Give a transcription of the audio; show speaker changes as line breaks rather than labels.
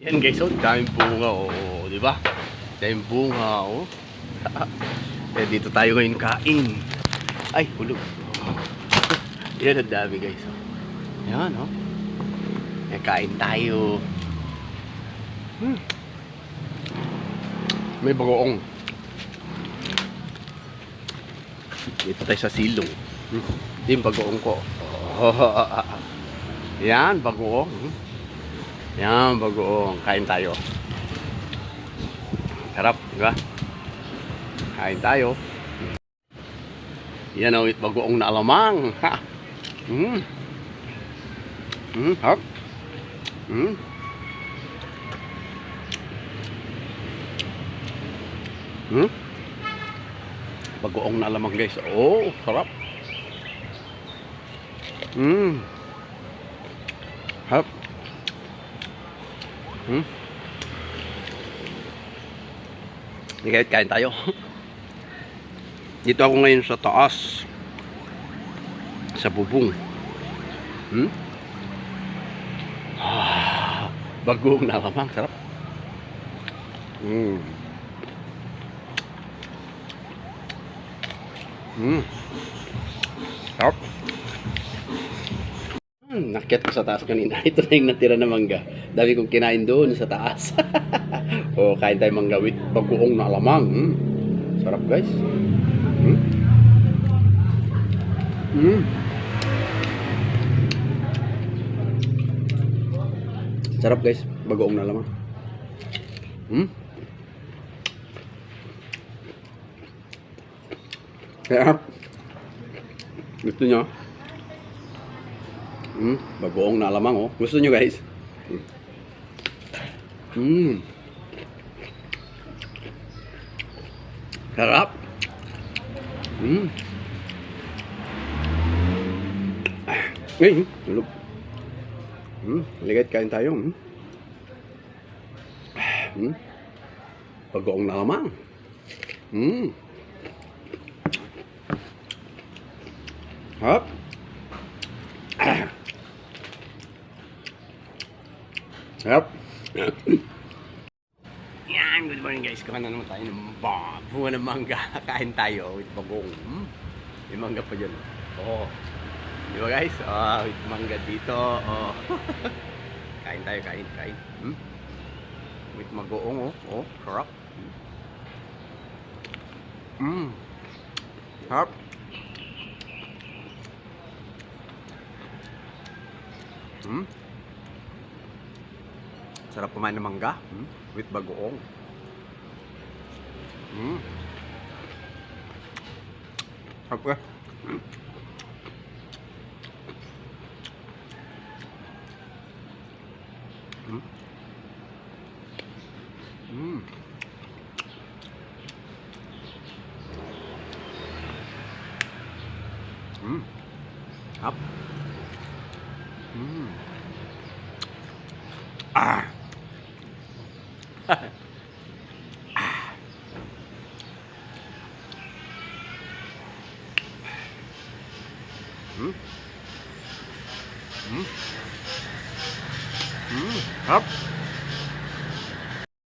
Yan guys, oh, daming bunga, oh, di ba? Daming bunga, oh. Kaya dito tayo ngayon kain. Ay, hulog. Yan ang dami guys, oh. Yan, oh. Yan, kain tayo. Hmm. May bagoong. Dito tayo sa silong. Hmm. Yung bagoong ko. Oh, yan, bagoong. Hmm. Yan, bagoong. Kain tayo. Sarap, di ba? Kain tayo. Yan ang bagoong na alamang. Ha! Mm. Mm, hap. Mm. Hmm? Bagoong na alamang guys. Oh, sarap. Mm. Hap. Hmm? Hindi kahit kain tayo. Dito ako ngayon sa taas. Sa bubong. Hmm? Ah, bagong na lamang. Sarap. Hmm. Hmm. Hmm, nakyat ko sa taas kanina. Ito na yung natira na mangga. Dami kong kinain doon sa taas. o, kain tayo mangga with bagoong na alamang. Hmm. Sarap guys. Hmm. Hmm. Sarap guys. Bagoong na alamang. Hmm. Sarap. Gusto nyo? Hmm, bagoong na alamang oh. Gusto nyo guys? Hmm. Sarap. Hmm. Ay, tulog. Hmm, ligay kain tayo. Hmm. Hmm. Bagoong na alamang. Hmm. Hop. Yep. Yan, good morning guys. Kuha na naman tayo ng bunga ng mangga. Kain tayo with bagong. Hmm? May mangga pa dyan. Oo. Oh. Di ba guys? Ah, with mangga dito. Oh. kain tayo, kain, kain. Hmm? With magoong, oh. Oh, sarap. Hmm. Sarap. Hmm? Sarap kumain ng mangga hmm? with bagoong. Hmm. Sarap ka. Hmm. Hmm. Hmm. Hmm. Hap. Hmm. Ah. Hmm. Hmm. Hmm. Hap.